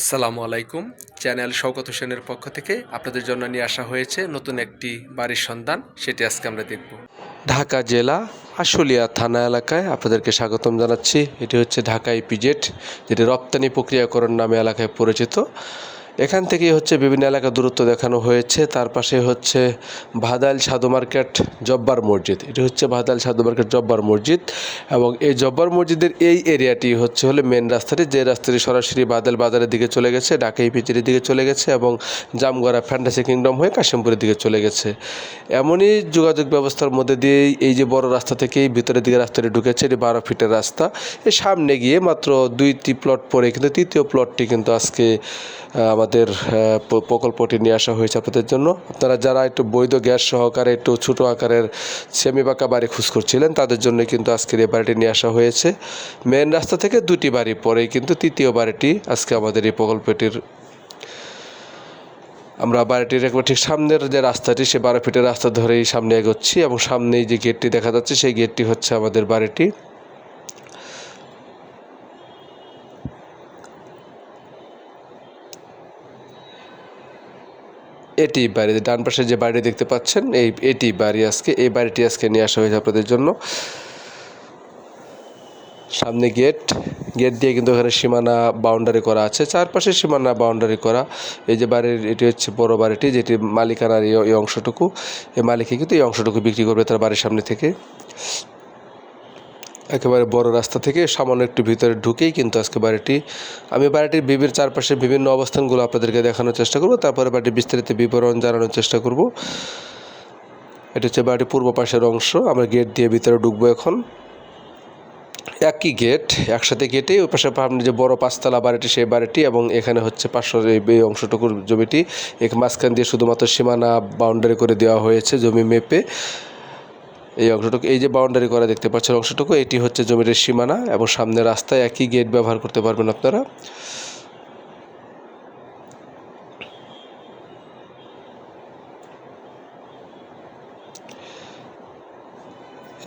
আসসালামু আলাইকুম। চ্যানেল শওকত হোসেনের পক্ষ থেকে আপনাদের জন্য নিয়ে আসা হয়েছে নতুন একটি বাড়ির সন্ধান। সেটি আজকে আমরা দেখব। ঢাকা জেলা আশুলিয়া থানা এলাকায় আপনাদেরকে স্বাগতম জানাচ্ছি। এটি হচ্ছে ঢাকা ইপিজেট যেটি রপ্তানি প্রক্রিয়াকরণ নামে এলাকায় পরিচিত। এখান থেকেই হচ্ছে বিভিন্ন এলাকা দূরত্ব দেখানো হয়েছে। তার পাশে হচ্ছে ভাদাইল সাধু মার্কেট জব্বার মসজিদ। এটি হচ্ছে ভাদাইল সাধু মার্কেট জব্বার মসজিদ এবং এই জব্বার মসজিদের এই এরিয়াটি হচ্ছে হলে মেন রাস্তাটি যে রাস্তাটি সরাসরি বাদাল বাজারের দিকে চলে গেছে ডাকাই ইপিজেটের দিকে চলে গেছে এবং জামগড়া ফ্যান্টাসি কিংডম হয়ে কাশিমপুরের দিকে চলে গেছে। এমনই যোগাযোগ ব্যবস্থার মধ্যে দিয়েই এই যে বড় রাস্তা থেকেই ভিতরের দিকে রাস্তাটি ঢুকেছে এটি বারো ফিটের রাস্তা। এর সামনে গিয়ে মাত্র দুইটি প্লট পরে কিন্তু তৃতীয় প্লটটি কিন্তু আজকে আহ, আমাদের প্রকল্পটি নিয়ে আসা হয়েছে আপনাদের জন্য। আপনারা যারা একটু বৈধ গ্যাস সহকারে, একটু ছোটো আকারের সেমি পাকা বাড়ি খুঁজ করছিলেন, তাদের জন্য কিন্তু আজকের এই বাড়িটি নিয়ে আসা হয়েছে। মেন রাস্তা থেকে দুটি বাড়ি পরেই কিন্তু তৃতীয় বাড়িটি আজকে আমাদের এই প্রকল্পটির, আমরা বাড়িটির একবার ঠিক সামনের যে রাস্তাটি, সে বারো ফিটের রাস্তা ধরেই সামনে এগোচ্ছি এবং সামনেই যে গেটটি দেখা যাচ্ছে, সেই গেটটি হচ্ছে আমাদের বাড়িটি। এটি বাড়ি, ডান পাশে যে বাড়ি দেখতে পাচ্ছেন, এই, এটি বাড়ি আজকে, এই বাড়িটি আজকে নিয়ে আসা হয়েছে আপনাদের জন্য। সামনে গেট গেট দিয়ে কিন্তু এখানে সীমানা বাউন্ডারি করা আছে। চারপাশে সীমানা বাউন্ডারি করা, এই যে বাড়ির, এটি হচ্ছে বড় বাড়িটি, যেটি মালিকানার এই অংশটুকু। এই মালিকে কিন্তু এই অংশটুকু বিক্রি করবে তার বাড়ির সামনে থেকে। একেবারে বড় রাস্তা থেকে সামান্য একটু ভিতরে ঢুকেই কিন্তু আজকে বাড়িটি, আমি বাড়িটির বিভিন্ন চারপাশে বিভিন্ন অবস্থানগুলো আপনাদেরকে দেখানোর চেষ্টা করব, তারপরে বাড়িটির বিস্তারিত বিবরণ জানানোর চেষ্টা করব। এটা হচ্ছে বাড়িটির পূর্ব পাশের অংশ, আমরা গেট দিয়ে ভিতরে ঢুকবো এখন। একই গেট, একসাথে গেটে, ওই পাশে আপনি যে বড় পাঁচতলা বাড়িটি, সেই বাড়িটি এবং এখানে হচ্ছে পাঁচশো এই এই অংশটুকুর জমিটি এক মাঝখান দিয়ে শুধুমাত্র সীমানা বাউন্ডারি করে দেওয়া হয়েছে জমি মেপে। এই অংশটুকু, এই যে বাউন্ডারি করা দেখতে পাচ্ছেন অংশটুকু, এটি হচ্ছে জমির সীমানা এবং সামনে রাস্তায় একই গেট ব্যবহার করতে পারবেন আপনারা।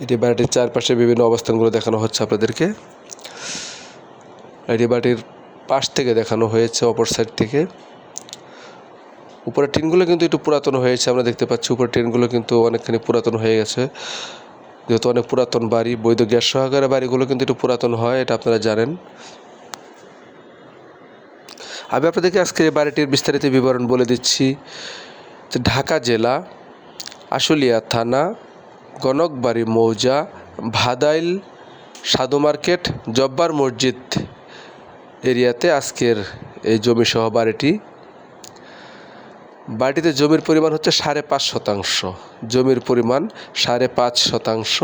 এটি বাড়িটির চারপাশে বিভিন্ন অবস্থানগুলো দেখানো হচ্ছে আপনাদেরকে। এটি বাড়িটির পাশ থেকে দেখানো হয়েছে, অপর সাইড থেকে। উপরের টিনগুলো কিন্তু একটু পুরাতন হয়েছে, আমরা দেখতে পাচ্ছি উপরের টিনগুলো কিন্তু অনেকখানি পুরাতন হয়ে গেছে। যেহেতু অনেক পুরাতন বাড়ি, বৈধ গ্যাস সহকারে বাড়িগুলো কিন্তু একটু পুরাতন হয়, এটা আপনারা জানেন। আমি আপনাদেরকে আজকে এই বাড়িটির বিস্তারিত বিবরণ বলে দিচ্ছি ঢাকা জেলা, আশুলিয়া থানা গণকবাড়ি মৌজা, ভাদাইল, সাধু মার্কেট, জব্বার মসজিদ এরিয়াতে আজকের এই জমি সহ বাড়িটি বাড়িটিতে জমির পরিমাণ হচ্ছে সাড়ে পাঁচ শতাংশ। জমির পরিমাণ সাড়ে পাঁচ শতাংশ।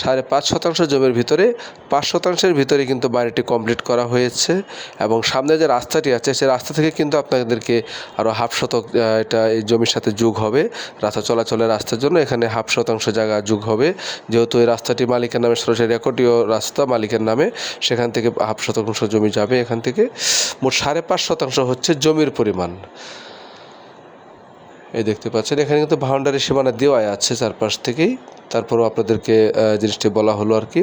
সাড়ে পাঁচ শতাংশ জমির ভিতরে, পাঁচ শতাংশের ভিতরে কিন্তু বাড়িটি কমপ্লিট করা হয়েছে এবং সামনে যে রাস্তাটি আছে সেই রাস্তা থেকে কিন্তু আপনাদেরকে আরও হাফ শতক এটা এই জমির সাথে যোগ হবে। রাস্তা চলাচলের রাস্তার জন্য এখানে হাফ শতাংশ জায়গা যোগ হবে। যেহেতু এই রাস্তাটি মালিকের নামে সরাসরি রেকর্ডীয় রাস্তা, মালিকের নামে সেখান থেকে হাফ শতাংশ জমি যাবে এখান থেকে। মোট সাড়ে পাঁচ শতাংশ হচ্ছে জমির পরিমাণ। এই দেখতে পাচ্ছেন। এখানে কিন্তু বাউন্ডারি সীমানা দেওয়াই আছে চারপাশ থেকেই। তারপরও আপনাদেরকে জিনিসটি বলা হলো আর কি।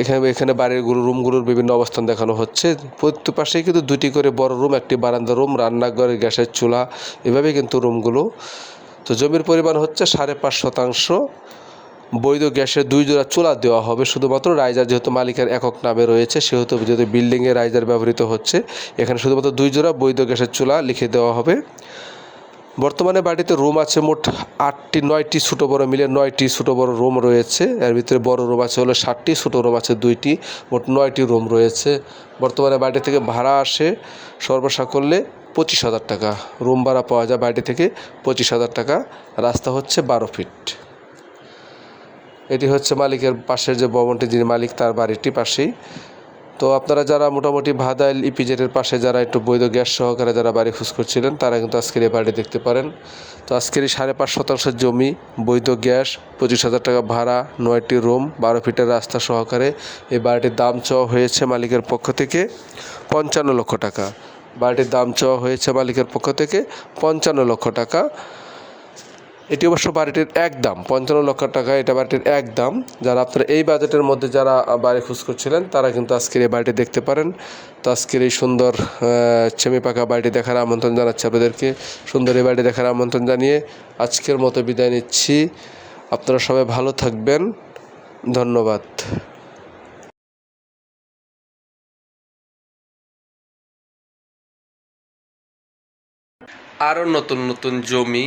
এখানে এখানে বাড়ির গুরু রুমগুলোর বিভিন্ন অবস্থান দেখানো হচ্ছে। প্রত্যেক পাশেই কিন্তু দুটি করে বড় রুম, একটি বারান্দা রুম, রান্নাঘর, গ্যাসের চুলা এভাবে কিন্তু রুমগুলো। তো জমির পরিমাণ হচ্ছে সাড়ে পাঁচ শতাংশ। বৈধ গ্যাসের দুই জোড়া চুলা দেওয়া হবে। শুধুমাত্র রাইজার যেহেতু মালিকের একক নামে রয়েছে, সেহেতু যেহেতু বিল্ডিংয়ে রাইজার ব্যবহৃত হচ্ছে, এখানে শুধুমাত্র দুই জোড়া বৈধ গ্যাসের চুলা লিখে দেওয়া হবে। বর্তমানে বাড়িতে রুম আছে মোট আটটি, নয়টি ছোটো বড় মিলে নয়টি ছোটো বড় রুম রয়েছে। এর ভিতরে বড় রুম আছে হলো ষাটটি ছোটো রুম আছে দুইটি, মোট নয়টি রুম রয়েছে। বর্তমানে বাড়ি থেকে ভাড়া আসে সর্বসাকল্যে পঁচিশ হাজার টাকা। রুম ভাড়া পাওয়া যায় বাড়ি থেকে পঁচিশ হাজার টাকা। রাস্তা হচ্ছে বারো ফিট। এটি হচ্ছে মালিকের পাশের যে ভবনটি, যিনি মালিক তার বাড়িটি পাশেই। তো আপনারা যারা মোটামুটি ভাদাইল ইপিজেটের পাশে যারা একটু বৈধ গ্যাস সহকারে যারা বাড়ি খোঁজ করছিলেন, তারা কিন্তু আজকের এই বাড়ি দেখতে পারেন। তো আজকের এই সাড়ে পাঁচ শতাংশের জমি বৈধ গ্যাস, পঁচিশ হাজার টাকা ভাড়া, নয়টি রুম, বারো ফিটের রাস্তা সহকারে এই বাড়িটির দাম চাওয়া হয়েছে মালিকের পক্ষ থেকে পঞ্চান্ন লক্ষ টাকা। বাড়িটির দাম চাওয়া হয়েছে মালিকের পক্ষ থেকে পঞ্চান্ন লক্ষ টাকা। এটি অবশ্য বাড়িটির এক দাম, পঞ্চান্ন লক্ষ টাকা, এটা বাড়িটির এক দাম। যারা আপনারা এই বাজেটের মধ্যে যারা বাড়ি খোঁজ করছিলেন তারা কিন্তু আজকের এই বাড়িটি দেখতে পারেন। তো আজকের এই সুন্দর ছেমি পাকা বাড়িটি দেখার আমন্ত্রণ জানাচ্ছি আপনাদেরকে। সুন্দর এই বাড়িটি দেখার আমন্ত্রণ জানিয়ে আজকের মতো বিদায় নিচ্ছি। আপনারা সবাই ভালো থাকবেন। ধন্যবাদ। আরও নতুন নতুন জমি